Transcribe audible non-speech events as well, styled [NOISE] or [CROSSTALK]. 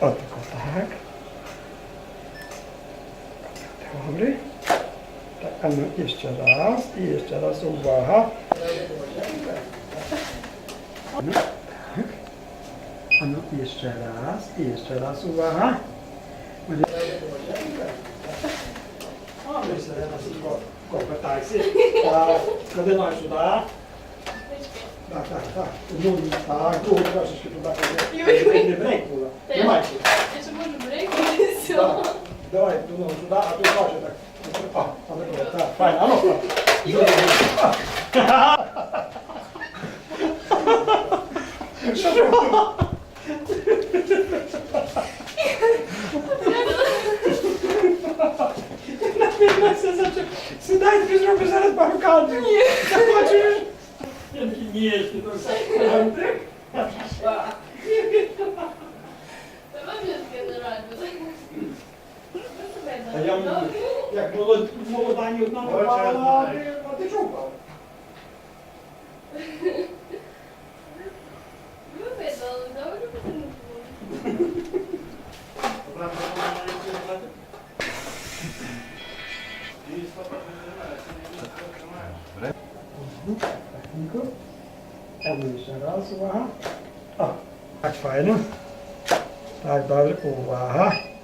O, tylko tak. Dobry. Tak, a no jeszcze raz i jeszcze raz uwaga. No, tak. A no jeszcze raz i jeszcze raz uwaga. Так, кардинал сюди. Так, так, так. Ну, так, другу трошечки туди. клади. Не брейк було. Тримай. Я ще можу брейкати Так. Давай, ну, туди, а тут бачу так. А, а, так, так, файно, а ну, [LAUGHS] Що ти Сідай, ти зробиш зараз пару кадрів. Ні. Захочеш? Я такий, ні, ти то все. А я як молода ні одна попала, а ти- чого впав? Pre. Ecco. Comincerà su A. Faccio fare, no? Dai, dai, qua.